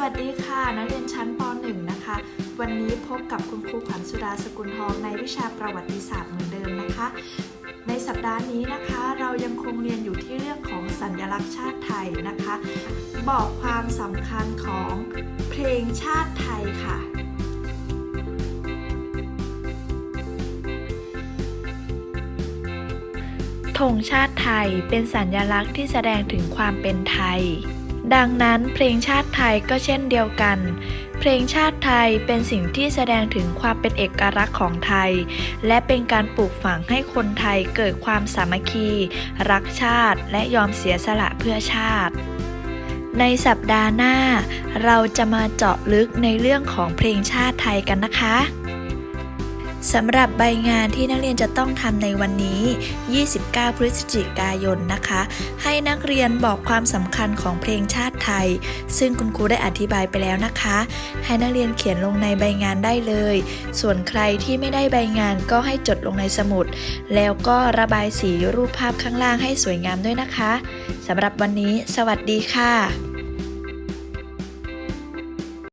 วัสดีค่ะ นักเรียนชั้นป .1 นะคะ วันนี้พบกับคุณครูขวัญสุดาสกุลทองในวิชาประวัติศาสตร์เหมือนเดิมนะคะ ในสัปดาห์นี้นะคะ เรายังคงเรียนอยู่ที่เรื่องของสัญลักษณ์ชาติไทยนะคะ บอกความสำคัญของเพลงชาติไทยค่ะธงชาติไทยเป็นสัญลักษณ์ที่แสดงถึงความเป็นไทย ดังนั้นเพลงชาติไทยก็เช่นเดียวกัน เพลงชาติไทยเป็นสิ่งที่แสดงถึงความเป็นเอกลักษณ์ของไทย และเป็นการปลูกฝังให้คนไทยเกิดความสามัคคี รักชาติและยอมเสียสละเพื่อชาติ ในสัปดาห์หน้า เราจะมาเจาะลึกในเรื่องของเพลงชาติไทยกันนะคะ สำหรับใบงานที่นักเรียนจะต้องทำในวันนี้ 29 พฤศจิกายนนะคะ ให้นักเรียนบอกความสำคัญของเพลงชาติไทย ซึ่งคุณครูได้อธิบายไปแล้วนะคะ ให้นักเรียนเขียนลงในใบงานได้เลย ส่วนใครที่ไม่ได้ใบงานก็ให้จดลงในสมุด แล้วก็ระบายสีรูปภาพข้างล่างให้สวยงามด้วยนะคะสำหรับวันนี้ สวัสดีค่ะ